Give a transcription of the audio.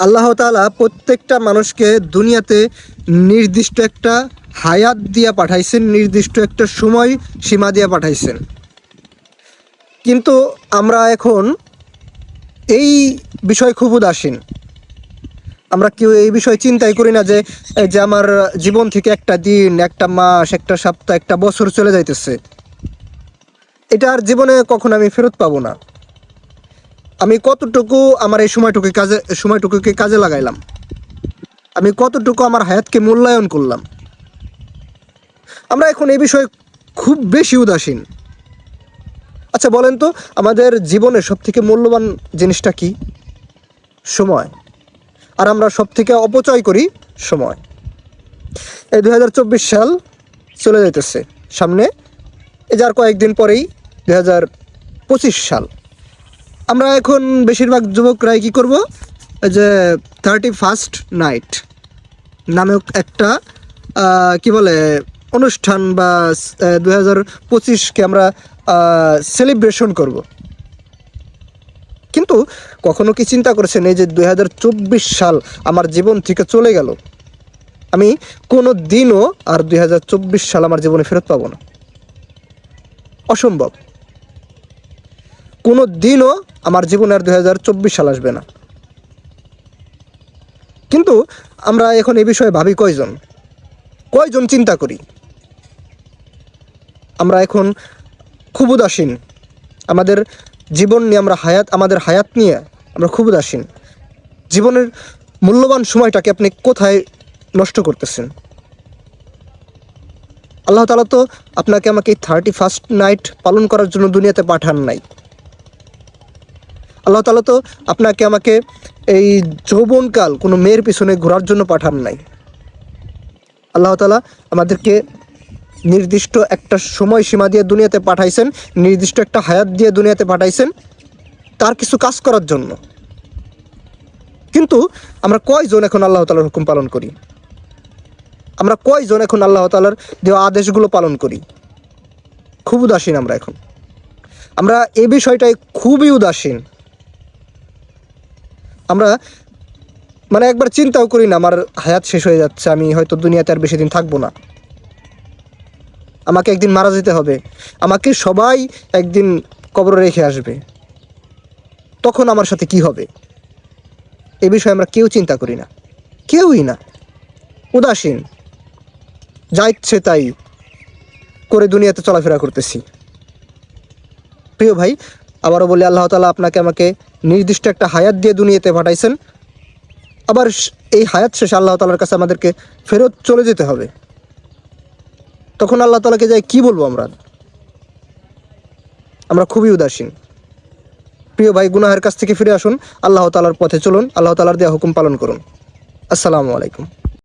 আল্লাহ তাআলা প্রত্যেকটা মানুষকে দুনিয়াতে নির্দিষ্ট একটা হায়াত দিয়া পাঠাইছেন, নির্দিষ্ট একটা সময় সীমা দিয়া পাঠাইছেন। কিন্তু আমরা এখন এই বিষয় খুব উদাসীন। আমরা কেউ এই বিষয়ে চিন্তাই করি না যে যে আমার জীবন থেকে একটা দিন, একটা মাস, একটা সপ্তাহ, একটা বছর চলে যাইতেছে। এটা আর জীবনে কখন আমি ফেরত পাবো না। আমি কতটুকু আমার এই সময়টুকু কাজে, সময়টুকুকে কাজে লাগাইলাম? আমি কতটুকু আমার হায়াতকে মূল্যায়ন করলাম? আমরা এখন এই বিষয়ে খুব বেশি উদাসীন। আচ্ছা বলেন তো, আমাদের জীবনের সব থেকে মূল্যবান জিনিসটা কি? সময়। আর আমরা সব থেকে অপচয় করি সময়। এই দু হাজার চব্বিশ সাল চলে যাইতেছে। সামনে, এই যার কয়েকদিন পরেই দু হাজার পঁচিশ সাল। আমরা এখন বেশিরভাগ যুবকরাই কি করব? যে থার্টি ফার্স্ট নাইট নামক একটা কি বলে, অনুষ্ঠান বা দু হাজার পঁচিশকে আমরা সেলিব্রেশন করব। কিন্তু কখনো কি চিন্তা করেছেন এই যে দু হাজার চব্বিশ সাল আমার জীবন থেকে চলে গেল? আমি কোনো দিনও আর দুই হাজার চব্বিশ সাল আমার জীবনে ফেরত পাবো না। অসম্ভব। কোনো দিনও আমার জীবনে আর দু হাজার চব্বিশ সাল আসবে না। কিন্তু আমরা এখন এ বিষয়ে ভাবি কয়জন? কয়জন চিন্তা করি? আমরা এখন খুব উদাসীন। আমাদের জীবন নিয়ে আমরা হায়াত, আমাদের হায়াত নিয়ে আমরা খুব উদাসীন। জীবনের মূল্যবান সময়টাকে আপনি কোথায় নষ্ট করতেছেন? আল্লাহ তালা তো আপনাকে আমাকে থার্টি ফার্স্ট নাইট পালন করার জন্য দুনিয়াতে পাঠান নাই। আল্লাহ তালা তো আপনাকে আমাকে এই যৌবনকাল কোনো মেয়ের পিছনে ঘোরার জন্য পাঠান নাই। আল্লাহ তালা আমাদেরকে নির্দিষ্ট একটা সময় সীমা দিয়ে দুনিয়াতে পাঠাইছেন, নির্দিষ্ট একটা হায়াত দিয়ে দুনিয়াতে পাঠাইছেন, তার কিছু কাজ করার জন্য। কিন্তু আমরা কয়জন এখন আল্লাহ তালার হুকুম পালন করি? আমরা কয়জন এখন আল্লাহ তালার দেওয়া আদেশগুলো পালন করি? খুব উদাসীন আমরা এখন। আমরা এই বিষয়টায় খুবই উদাসীন। আমরা মানে একবার চিন্তাও করি না, আমার হায়াত শেষ হয়ে যাচ্ছে, আমি হয়তো দুনিয়াতে আর বেশি দিন থাকব না। আমাকে একদিন মারা যেতে হবে। আমাকে সবাই একদিন কবর রেখে আসবে। তখন আমার সাথে কি হবে? এ বিষয়ে আমরা কেউ চিন্তা করি না। কেউই না। উদাসীন। যা ইচ্ছে তাই করে দুনিয়াতে চলাফেরা করতেছি। প্রিয় ভাই, আবারও বলি, আল্লাহ তালা আপনাকে আমাকে নির্দিষ্ট একটা হায়াত দিয়ে দুনিয়াতে পাঠাইছেন। আবার এই হায়াত শেষে আল্লাহ তালার কাছে আমাদেরকে ফেরত চলে যেতে হবে। তখন আল্লাহ তালাকে যাই কি বলব আমরা? আমরা খুবই উদাসীন। প্রিয় ভাই, গুনাহের কাছ থেকে ফিরে আসুন। আল্লাহ তালার পথে চলুন। আল্লাহ তালার দেওয়া হুকুম পালন করুন। আসসালামু আলাইকুম।